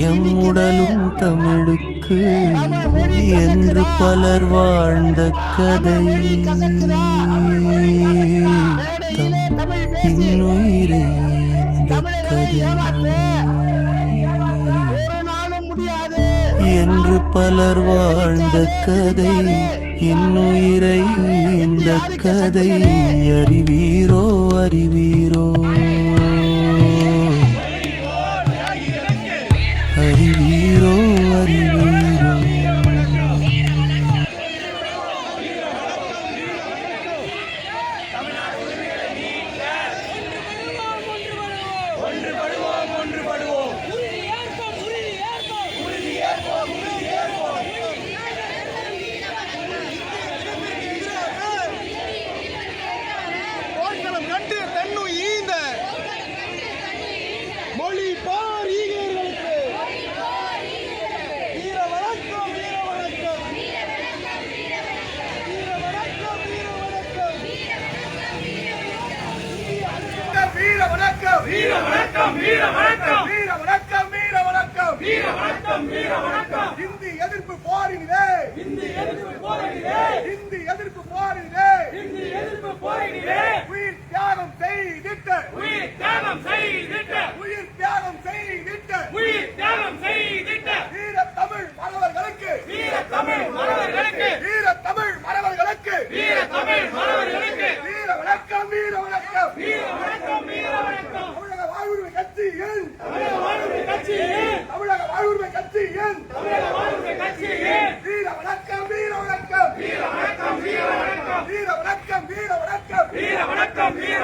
M உடலும் தமிழுக்கு என்று பலர் வாழ்ந்த கதை. இன்னுயிரே என்று பலர் வாழ்ந்த கதை. இன்னுயிரை இந்த கதை. அறிவீரோ அறிவீரோ. வணக்கம். வீர வணக்கம் வீர வணக்கம். வீர வணக்கம் வீர வணக்கம். வீர வணக்கம் வீர வணக்கம். இந்தி எதிர்ப்பு போரினிலே. இந்தி எதிர்ப்பு போரினிலே. இந்தி எதிர்ப்பு போரினிலே. இந்தி எதிர்ப்பு போரினிலே. உயிர் தியானம் செய்திட்ட. உயிர் தியானம் செய்திட்ட. உயிர் தியானம் செய்திட்ட. உயிர் தியானம் செய்திட்ட. வீர தமிழ் மறவர்களுக்கு. வீர தமிழ் மறவர்களுக்கு. வீர தமிழ் மறவர்களுக்கு. வீர தமிழ் மறவர்களுக்கு. வீர வணக்கம் வீர வணக்கம். கட்சியில் தமிழக வாழ்வுரிமை கட்சியில் வீர வணக்கம் வீர வணக்கம். வீர வணக்கம் வீர வணக்கம். வீர வணக்கம் வீர வணக்கம். வீர வணக்கம் வீர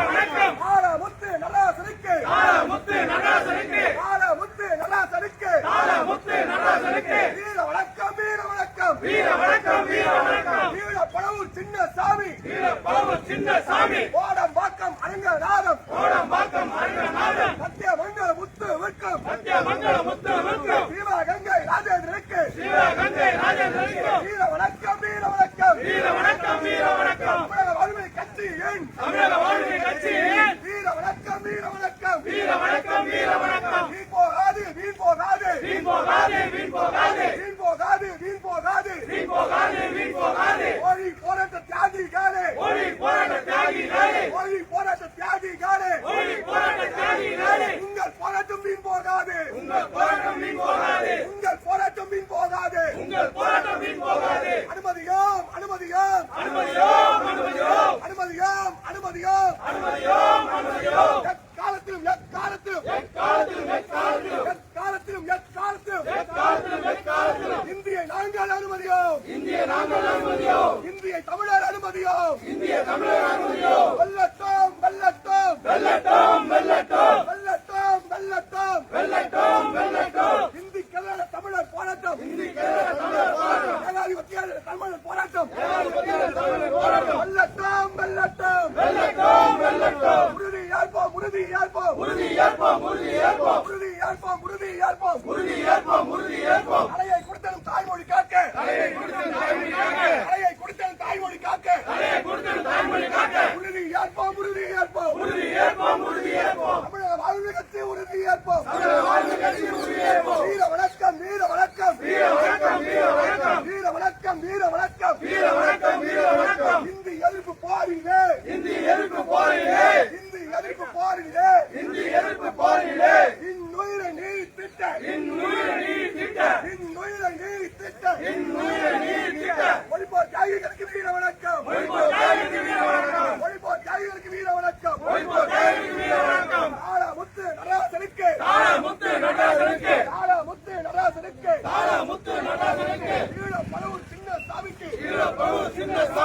உங்கள் போராட்டம் வீண் போகாது. உங்கள் போராட்டம் வீண் போகாது. உங்கள் போராட்டம் வீண் போகாது. அனுமதியும். Thank you.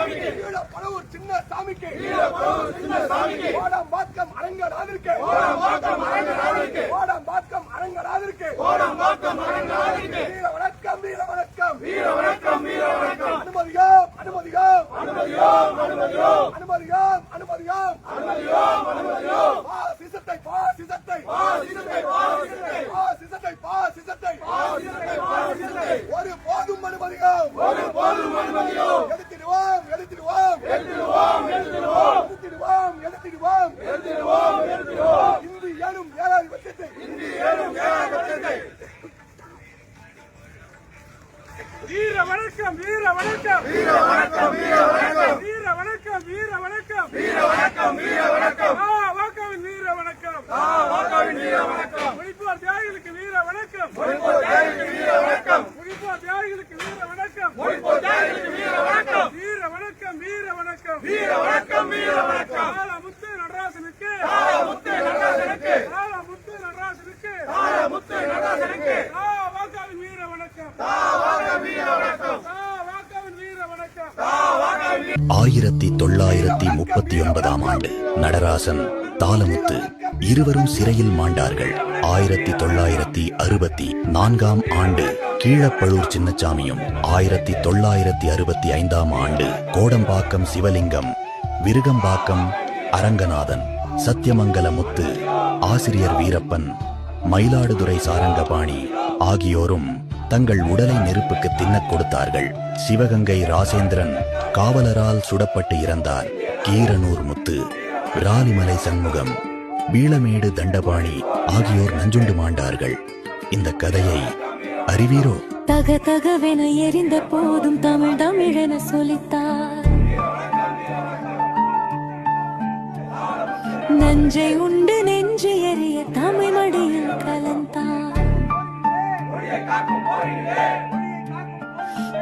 கீழ பழவூர் சின்ன சாமிக்கு. கீழ பழவூர் சின்ன சாமிக்கு. வாடா மார்க்கம் அரங்கடாதிருக்கே வாடா நடராசன் தாளமுத்து இருவரும் சிறையில் மாண்டார்கள். ஆயிரத்தி தொள்ளாயிரத்தி அறுபத்தி நான்காம் ஆண்டு கீழப்பழூர் சின்னச்சாமியும் ஆயிரத்தி தொள்ளாயிரத்தி அறுபத்தி ஐந்தாம் ஆண்டு கோடம்பாக்கம் சிவலிங்கம் விருகம்பாக்கம் அரங்கநாதன் சத்தியமங்கல முத்து ஆசிரியர் வீரப்பன் மயிலாடுதுறை சாரங்கபாணி ஆகியோரும் தங்கள் உடலை நெருப்புக்கு தின்னக் கொடுத்தார்கள். சிவகங்கை ராசேந்திரன் காவலரால் சுடப்பட்டு இறந்தார். கீரனூர் முத்து விராலிமலை சண்முகம் வீளமேடு தண்டபாணி ஆகியோர் நஞ்சுண்டு மாண்டார்கள். இந்த கதையை அறிவீரோ? தக தகவென எரிந்த போதும் தமிழ் தமிழென சொலித்தார் நஞ்சை உண்டு நெஞ்சு எரிய தமிழ் மடியில் கலந்தார்.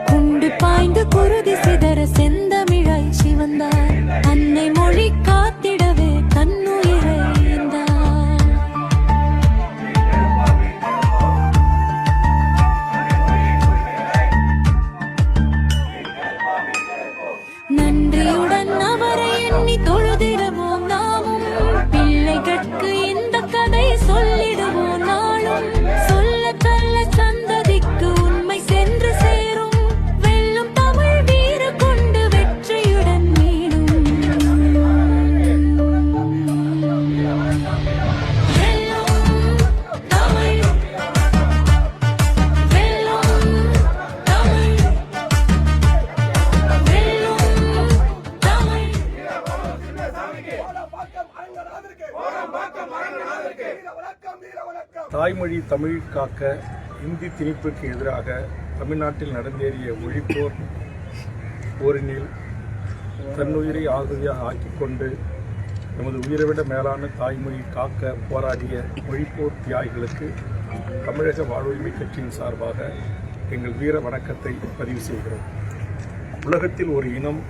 குண்டு பாய்ந்து குருதி சிதற செந்தமிழாய் சிவந்தார். அன்னை மொழி காத்திட தாய்மொழி தமிழ் காக்க இந்தி திணிப்புக்கு எதிராக தமிழ்நாட்டில் நடந்தேறிய மொழிப்போர் போரினில் தன்னுயிரை ஆகுதியாக ஆக்கிக்கொண்டு நமது உயிரைவிட மேலான தாய்மொழி காக்க போராடிய மொழிப்போர் தியாகிகளுக்கு தமிழக வாழ்வுரிமை கட்சியின் சார்பாக எங்கள் வீர வணக்கத்தை பதிவு செய்கிறோம். உலகத்தில் ஒரு இனம்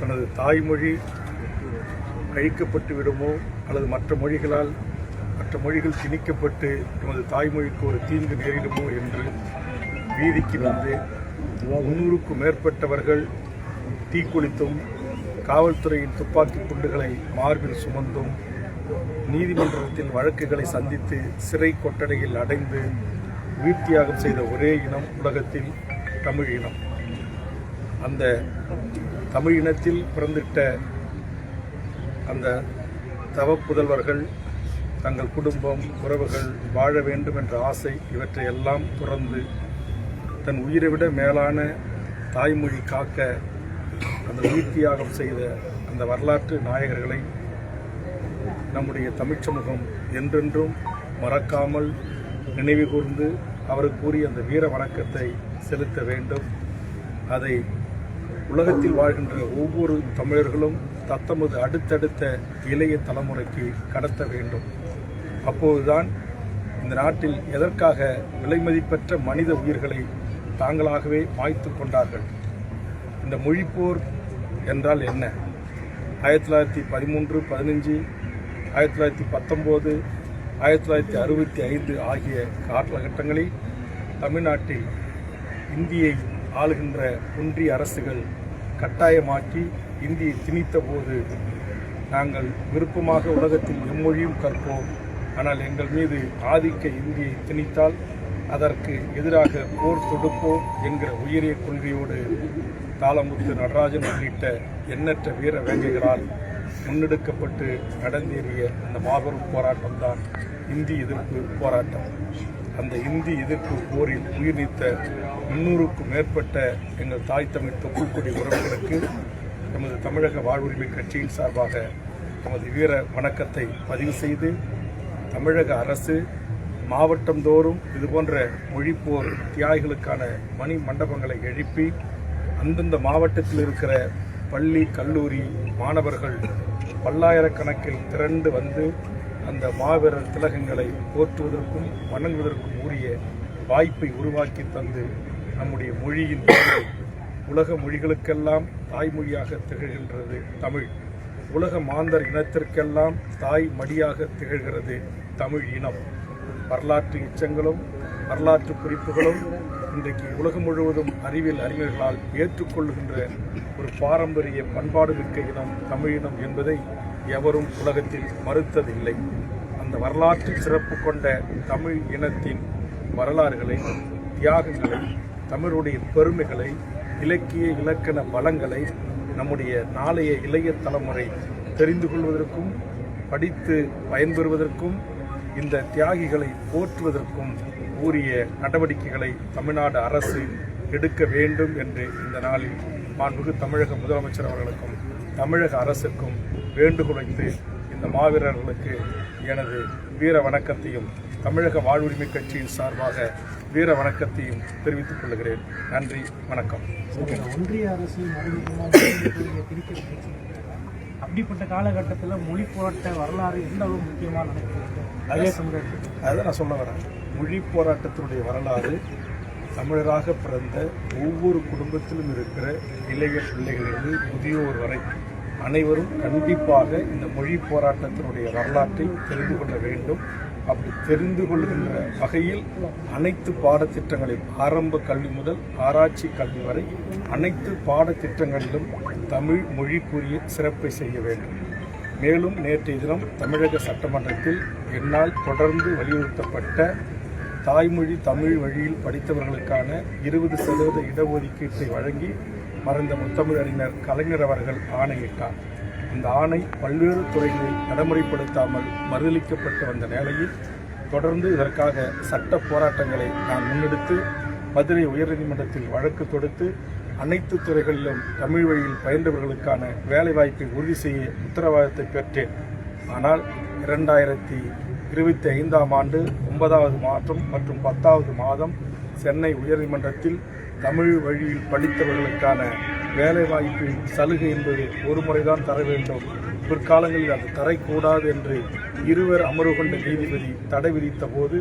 தனது தாய்மொழி அழிக்கப்பட்டு விடுமோ அல்லது மற்ற மொழிகளால் மற்ற மொழிகள் திணிக்கப்பட்டு நமது தாய்மொழிக்கு ஒரு தீங்கு நேரிடுமோ என்று வீதிக்கு வந்து முன்னூறுக்கும் மேற்பட்டவர்கள் தீக்குளித்தும் காவல்துறையின் துப்பாக்கி குண்டுகளை மார்பில் சுமந்தும் நீதிமன்றத்தில் வழக்குகளை சந்தித்து சிறை கொட்டடையில் அடைந்து உயிர்த்தியாகம் செய்த ஒரே இனம் உலகத்தில் தமிழ் இனம். அந்த தமிழ் இனத்தில் பிறந்திட்ட அந்த தவப்புதல்வர்கள் தங்கள் குடும்பம் உறவுகள் வாழ வேண்டும் என்ற ஆசை இவற்றை எல்லாம் துறந்து தன் உயிரை விட மேலான தாய்மொழி காக்க அந்த உயிர்த்தியாகம் செய்த அந்த வரலாற்று நாயகர்களை நம்முடைய தமிழ் சமூகம் என்றென்றும் மறக்காமல் நினைவு கூர்ந்து அவருக்கு கூறிய அந்த வீர வணக்கத்தை செலுத்த வேண்டும். அதை உலகத்தில் வாழ்கின்ற ஒவ்வொரு தமிழர்களும் தத்தமது அடுத்தடுத்த இளைய தலைமுறைக்கு கடத்த வேண்டும். அப்போதுதான் இந்த நாட்டில் எதற்காக விலைமதிப்பற்ற மனித உயிர்களை தாங்களாகவே மாய்த்து கொண்டார்கள்? இந்த மொழிப்போர் என்றால் என்ன? ஆயிரத்தி தொள்ளாயிரத்தி பதிமூன்று பதினஞ்சு ஆயிரத்தி தொள்ளாயிரத்தி பத்தொம்போது ஆயிரத்தி தொள்ளாயிரத்தி அறுபத்தி ஐந்து ஆகிய காலகட்டங்களில் தமிழ்நாட்டில் இந்தியை ஆளுகின்ற ஒன்றிய அரசுகள் கட்டாயமாக்கி இந்தியை திணித்த போது நாங்கள் விருப்பமாக உலகத்தில் எம்மொழியும் கற்போம். ஆனால் எங்கள் மீது ஆதிக்க இந்தியை திணித்தால் அதற்கு எதிராக போர் தொடுப்போம் என்கிற உயரிய கொள்கையோடு தாளமுத்து நடராஜன் உள்ளிட்ட எண்ணற்ற வீர வேங்கைகளால் முன்னெடுக்கப்பட்டு நடந்தேறிய அந்த மாபெரும் போராட்டம்தான் இந்தி எதிர்ப்பு போராட்டம். அந்த இந்தி எதிர்ப்பு போரில் உயிர் நீத்த முன்னூறுக்கும் மேற்பட்ட எங்கள் தாய் தமிழ் தொப்புக்குடி உறவுகளுக்கு நமது தமிழக வாழ்வுரிமை கட்சியின் சார்பாக நமது வீர வணக்கத்தை பதிவு செய்து தமிழக அரசு மாவட்டந்தோறும் இதுபோன்ற மொழிப்போர் தியாகிகளுக்கான மணி மண்டபங்களை எழுப்பி அந்தந்த மாவட்டத்தில் இருக்கிற பள்ளி கல்லூரி மாணவர்கள் பல்லாயிரக்கணக்கில் திரண்டு வந்து அந்த மாவீரர் திலகங்களை போற்றுவதற்கும் வணங்குவதற்கும் உரிய வாய்ப்பை உருவாக்கி தந்து நம்முடைய மொழியின் உலக மொழிகளுக்கெல்லாம் தாய்மொழியாக திகழ்கின்றது தமிழ். உலக மாந்தர் இனத்திற்கெல்லாம் தாய் மடியாக திகழ்கிறது தமிழ் இனம். வரலாற்று எச்சங்களும் வரலாற்று குறிப்புகளும் இன்றைக்கு உலகம் முழுவதும் அறிவியல் அறிஞர்களால் ஏற்றுக்கொள்கின்ற ஒரு பாரம்பரிய பண்பாடு மிக்க இனம் தமிழ் இனம் என்பதை எவரும் உலகத்தில் மறுத்ததில்லை. அந்த வரலாற்று சிறப்பு கொண்ட தமிழ் இனத்தின் வரலாறுகளை தியாகங்களை தமிழுடைய பெருமைகளை இலக்கிய இலக்கண பலங்களை நம்முடைய நாளைய இளைய தலைமுறை தெரிந்து கொள்வதற்கும் படித்து பயன்பெறுவதற்கும் இந்த தியாகிகளை போற்றுவதற்கும் உரிய நடவடிக்கைகளை தமிழ்நாடு அரசு எடுக்க வேண்டும் என்று இந்த நாளில் மாண்புமிகு தமிழக முதலமைச்சர் அவர்களுக்கும் தமிழக அரசுக்கும் வேண்டுகோள் வைத்து இந்த மாவீரர்களுக்கு எனது வீர வணக்கத்தையும் தமிழக வாழ்வுரிமை கட்சியின் சார்பாக வீர வணக்கத்தையும் தெரிவித்துக் கொள்கிறேன். நன்றி வணக்கம். ஒன்றிய அரசு அப்படிப்பட்ட காலகட்டத்தில் மொழி போராட்ட வரலாறு எந்த அளவு முக்கியமாக நினைக்கிறது அதே சமுதாயத்துக்கு அதுதான் நான் சொல்ல வரேன். மொழி போராட்டத்தினுடைய வரலாறு தமிழராக பிறந்த ஒவ்வொரு குடும்பத்திலும் இருக்கிற இளைய பிள்ளைகளிலிருந்து முதியோர் வரை அனைவரும் கண்டிப்பாக இந்த மொழி போராட்டத்தினுடைய வரலாற்றை தெரிந்து கொள்ள வேண்டும். அப்படி தெரிந்து கொள்கின்ற வகையில் அனைத்து பாடத்திட்டங்களையும் ஆரம்ப கல்வி முதல் ஆராய்ச்சி கல்வி வரை அனைத்து பாடத்திட்டங்களிலும் தமிழ் மொழிக்குரிய சிறப்பை செய்ய வேண்டும். மேலும் நேற்றைய தினம் தமிழக சட்டமன்றத்தில் என்னால் தொடர்ந்து வலியுறுத்தப்பட்ட தாய்மொழி தமிழ் வழியில் படித்தவர்களுக்கான இருபது சதவீத இடஒதுக்கீட்டை வழங்கி மறைந்த முத்தமிழறிஞர் கலைஞர் அவர்கள் ஆணையிட்டார். இந்த ஆணை பல்வேறு துறைகளில் நடைமுறைப்படுத்தாமல் மறுதளிக்கப்பட்டு வந்த நிலையில் தொடர்ந்து இதற்காக சட்ட போராட்டங்களை நான் முன்னெடுத்து மதுரை உயர்நீதிமன்றத்தில் வழக்கு தொடுத்து அனைத்து துறைகளிலும் தமிழ் வழியில் பயின்றவர்களுக்கான வேலைவாய்ப்பை உறுதி செய்ய உத்தரவாதத்தை பெற்றேன். ஆனால் இரண்டாயிரத்தி இருபத்தி ஐந்தாம் ஆண்டு ஒன்பதாவது மாதம் மற்றும் பத்தாவது மாதம் சென்னை உயர்நீதிமன்றத்தில் தமிழ் வழியில் படித்தவர்களுக்கான வேலைவாய்ப்பு சலுகை என்பது ஒரு முறைதான் தர வேண்டும். பிற்காலங்களில் அது தரக்கூடாது என்று இருவர் அமர்வு கொண்ட நீதிபதி தடை விதித்த போது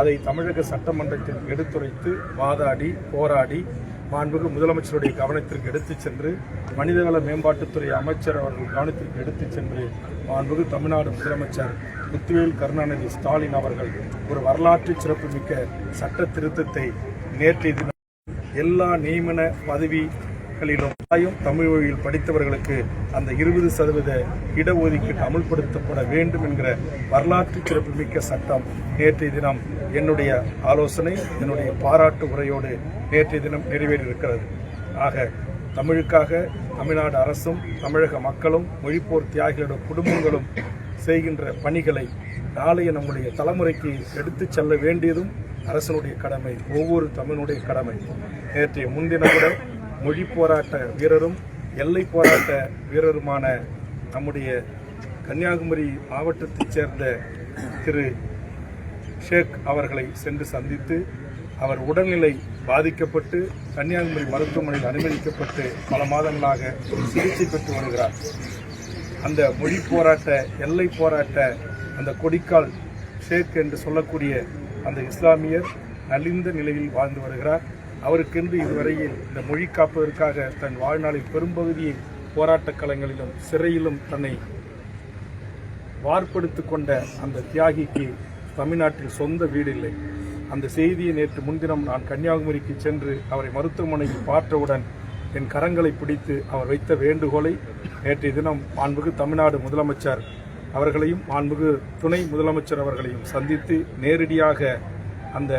அதை தமிழக சட்டமன்றத்தில் எடுத்துரைத்து வாதாடி போராடி மாண்புக்கு முதலமைச்சருடைய கவனத்திற்கு எடுத்துச் சென்று மனிதவள மேம்பாட்டுத்துறை அமைச்சர் அவர்கள் கவனத்திற்கு எடுத்துச் சென்று மாண்புகு தமிழ்நாடு முதலமைச்சர் முத்துவேல் கருணாநிதி ஸ்டாலின் அவர்கள் ஒரு வரலாற்று சிறப்புமிக்க சட்ட திருத்தத்தை நேற்றைய தினம் எல்லா நியமன பதவிகளிலும் கட்டாயம் தமிழ் வழியில் படித்தவர்களுக்கு அந்த இருபது சதவீத இடஒதுக்கீடு அமுல்படுத்தப்பட வேண்டும் என்கிற வரலாற்று சிறப்புமிக்க சட்டம் நேற்றைய தினம் என்னுடைய ஆலோசனை என்னுடைய பாராட்டு உரையோடு நேற்றைய தினம் நிறைவேறியிருக்கிறது. ஆக தமிழுக்காக தமிழ்நாடு அரசும் தமிழக மக்களும் மொழிப்போர் தியாகிகளோட குடும்பங்களும் செய்கின்ற பணிகளை நாளைய நம்முடைய தலைமுறைக்கு எடுத்துச் செல்ல வேண்டியதும் அரசனுடைய கடமை ஒவ்வொரு தமிழனுடைய கடமை. நேற்றைய முன்தினம் கூட மொழி போராட்ட வீரரும் எல்லை போராட்ட வீரருமான நம்முடைய கன்னியாகுமரி மாவட்டத்தைச் சேர்ந்த திரு ஷேக் அவர்களை சென்று சந்தித்து அவர் உடல்நிலை பாதிக்கப்பட்டு கன்னியாகுமரி மருத்துவமனையில் அனுமதிக்கப்பட்டு பல மாதங்களாக சிகிச்சை பெற்று வருகிறார். அந்த மொழி போராட்ட எல்லை போராட்ட அந்த கொடிக்கால் ஷேக் என்று சொல்லக்கூடிய அந்த இஸ்லாமியர் நலிந்த நிலையில் வாழ்ந்து வருகிறார். அவருக்கென்று இதுவரையில் இந்த மொழி காப்பதற்காக தன் வாழ்நாளில் பெரும்பகுதியை போராட்டக் களங்களிலும் சிறையிலும் தன்னை வார்ப்படுத்து கொண்ட அந்த தியாகிக்கு தமிழ்நாட்டில் சொந்த வீடு இல்லை அந்த செய்தியை நேற்று முன்தினம் நான் கன்னியாகுமரிக்கு சென்று அவரை மருத்துவமனையில் பார்த்தவுடன் என் கரங்களை பிடித்து அவர் வைத்த வேண்டுகோளை நேற்றைய தினம் மாண்புகு தமிழ்நாடு முதலமைச்சர் அவர்களையும் மாண்புகு துணை முதலமைச்சர் அவர்களையும் சந்தித்து நேரடியாக அந்த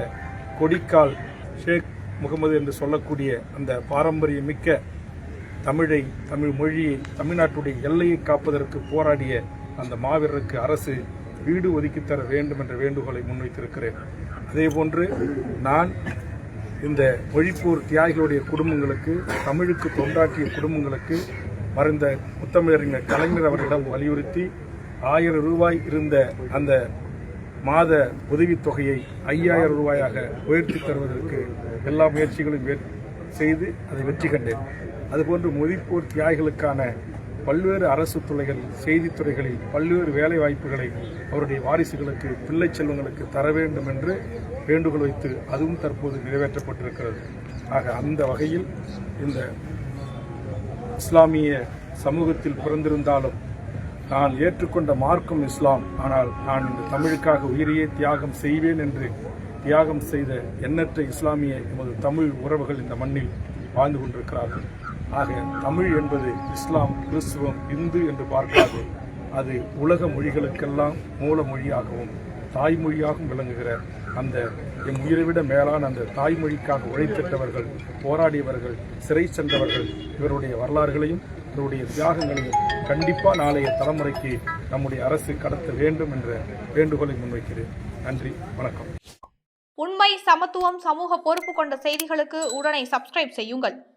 கொடிக்கால் ஷேக் முகமது என்று சொல்லக்கூடிய அந்த பாரம்பரியமிக்க தமிழை தமிழ் மொழியை தமிழ்நாட்டுடைய எல்லையை காப்பதற்கு போராடிய அந்த மாவீரருக்கு அரசு வீடு ஒதுக்கித் தர வேண்டும் என்ற வேண்டுகோளை முன்வைத்திருக்கிறேன். அதேபோன்று நான் இந்த மொழிப்போர் தியாகிகளுடைய குடும்பங்களுக்கு தமிழுக்கு தொண்டாற்றிய குடும்பங்களுக்கு மறைந்த முத்தமிழறிஞர் கலைஞர் அவர்களிடம் வலியுறுத்தி ஆயிரம் ரூபாய் இருந்த அந்த மாத உதவித்தொகையை ஐயாயிரம் ரூபாயாக உயர்த்தி தருவதற்கு எல்லா முயற்சிகளையும் செய்து அதை வெற்றி கண்டேன். அதுபோன்று மொழிப்போர் தியாகிகளுக்கான பல்வேறு அரசு துறைகள் செய்தித்துறைகளில் பல்வேறு வேலை வாய்ப்புகளை அவருடைய வாரிசுகளுக்கு பிள்ளை செல்வங்களுக்கு தர வேண்டும் என்று வேண்டுகோள் வைத்து அதுவும் தற்போது நிறைவேற்றப்பட்டிருக்கிறது. ஆக அந்த வகையில் இந்த இஸ்லாமிய சமூகத்தில் பிறந்திருந்தாலும் நான் ஏற்றுக்கொண்ட மார்க்கும் இஸ்லாம். ஆனால் நான் இந்த தமிழுக்காக உயிரையே தியாகம் செய்வேன் என்று தியாகம் செய்த எண்ணற்ற இஸ்லாமிய எமது தமிழ் உறவுகள் இந்த மண்ணில் வாழ்ந்து கொண்டிருக்கிறார்கள். ஆக தமிழ் என்பது இஸ்லாம் கிறிஸ்துவம் இந்து என்று பார்க்காது. அது உலக மொழிகளுக்கெல்லாம் மூல மொழியாகவும் தாய்மொழியாகவும் விளங்குகிற அந்த எம் உயிரை விட மேலான அந்த தாய்மொழிக்காக உழைத்திட்டவர்கள் போராடியவர்கள் சிறை சென்றவர்கள் இவருடைய வரலாறுகளையும் அவருடைய தியாகங்களையும் கண்டிப்பா நாளைய தலைமுறைக்கு நம்முடைய அரசு கடத்த வேண்டும் என்ற வேண்டுகோளை முன்வைக்கிறேன். நன்றி வணக்கம். உண்மை சமத்துவம் சமூக பொறுப்பு கொண்ட செய்திகளுக்கு உடனே சப்ஸ்கிரைப் செய்யுங்கள்.